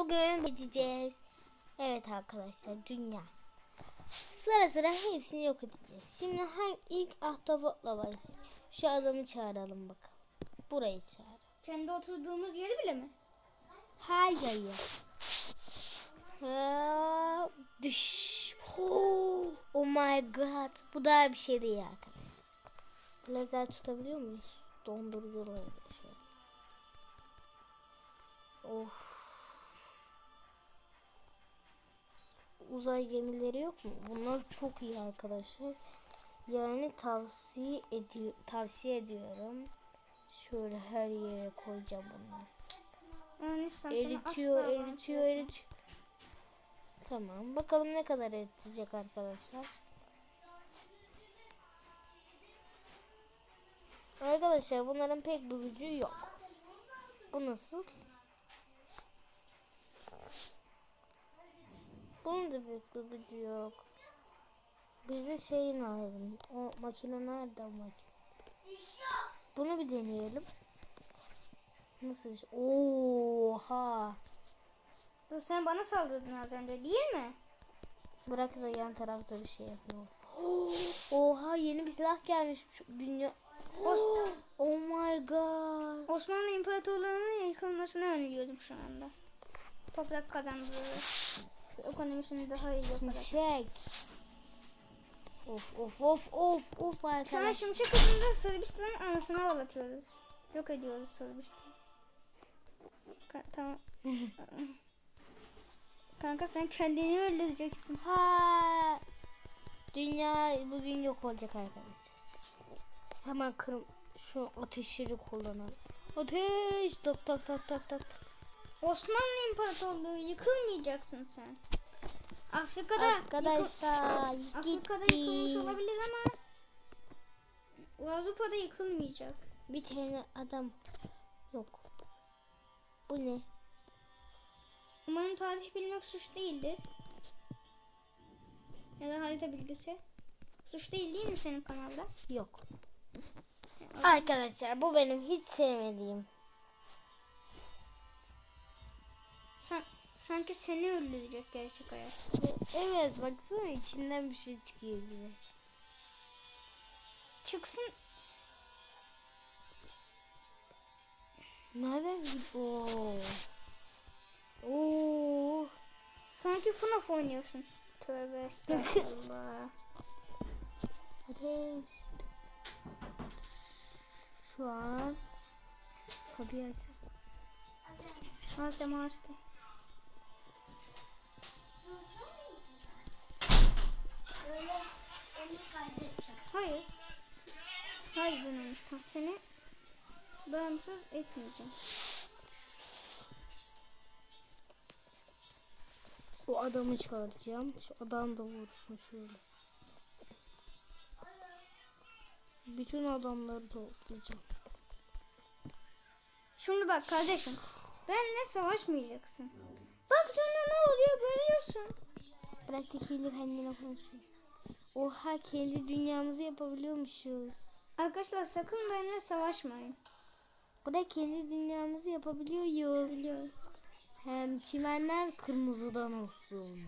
Bugün gideceğiz. Evet arkadaşlar dünya. Sıra sıra hepsini yok edeceğiz. Şimdi hangi ilk ahtapotla başlayalım. Şu adamı çağıralım bakalım. Burayı çağır. Kendi oturduğumuz yeri bile mi? Hayır. Ha, Düş. Oh, oh my god. Bu daha bir şey değil arkadaşlar. Lazer tutabiliyor muyuz? Dondurucu lazer. Şöyle. Of. Uzay gemileri yok mu? Bunlar çok iyi arkadaşlar. Yani tavsiye ediyor tavsiye ediyorum. Şöyle her yere koyacağım bunları. Yani Eritiyor, eritiyor, eritiyor. Tamam. Bakalım ne kadar eritecek arkadaşlar. Arkadaşlar bunların pek bir gücü yok. Bu nasıl? Bunun da pek bir gücü yok. Bize şey lazım. O makine nerede o makine? Bunu bir deneyelim. Nasıl bir şey? Oha. Dur sen bana saldırdın az önce değil mi? Bırak da yan tarafta bir şey yapıyor. Oha yeni bir silah gelmiş dünya. Os- Oh my god. Osmanlı İmparatorluğu'nun yıkılmasını önlüyordum şu anda. Toprak kazandırır. Ekonomisini daha iyi yaparak. Şimşek. Of of of of of arkadaşlar. Şimşek hızında Sırbistan'ın anasını ağlatıyoruz. Yok ediyoruz Sırbistan'ı. Ka- tamam. Kanka sen kendini öldüreceksin. Ha. Dünya bugün yok olacak arkadaşlar. Hemen kırım şu ateşleri kullanalım. Ateş tak tak tak tak tak. Osmanlı İmparatorluğu yıkılmayacaksın sen. Afrika'da Arkadaşlar yıkıl- Afrika'da yıkılmış gitti. olabilir ama Avrupa'da yıkılmayacak. Bir tane adam yok. Bu ne? Umarım tarih bilmek suç değildir. Ya da harita bilgisi. Suç değil değil mi senin kanalda? Yok. Arkadaşlar bu benim hiç sevmediğim. San, sanki seni öldürecek gerçek hayat. Evet baksana içinden bir şey çıkıyor gibi. Çıksın Nereden gidiyor? Oo. sanki FNAF oynuyorsun. Tövbe estağfurullah. Ateş. Şu an kapıyı açsam. Hasta hasta. Seni bağımsız etmeyeceğim. O adamı çağıracağım. Şu adam da vursun şöyle. Bütün adamları toplayacağım. Şimdi bak kardeşim. Benimle savaşmayacaksın. Bak sonra ne oluyor görüyorsun. Bırak da kendi kendine konuşuyor. Oha kendi dünyamızı yapabiliyormuşuz. Arkadaşlar sakın benimle savaşmayın. Bırak kendi dünyamızı yapabiliyoruz. Biliyorum. Hem çimenler kırmızıdan olsun.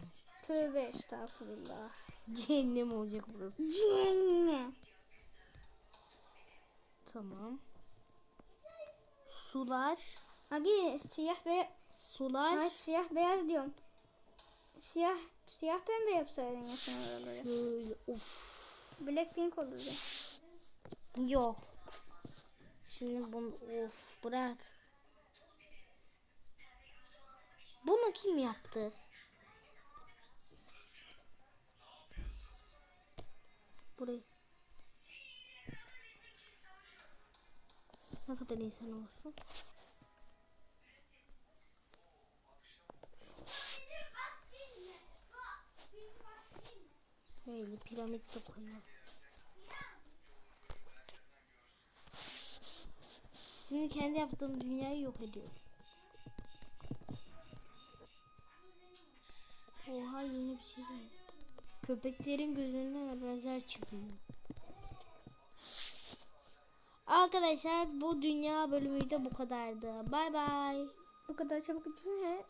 Tövbe estağfurullah. Cehennem olacak burası. Cehennem. Tamam. Sular. Hadi siyah beyaz. Sular. Hayır siyah beyaz diyorum. Siyah siyah pembe yapsaydın ya sen oraları. Şöyle of. Blackpink olurdu. Yok. Şimdi bunu of bırak. Bunu kim yaptı? Burayı. Ne kadar insan olsun. Şöyle piramit de koyalım. Şimdi kendi yaptığım dünyayı yok ediyorum. Oha yeni bir şey geldi. Köpeklerin gözünden lazer çıkıyor. Arkadaşlar bu dünya bölümü de bu kadardı. Bay bay. Bu kadar çabuk gitme.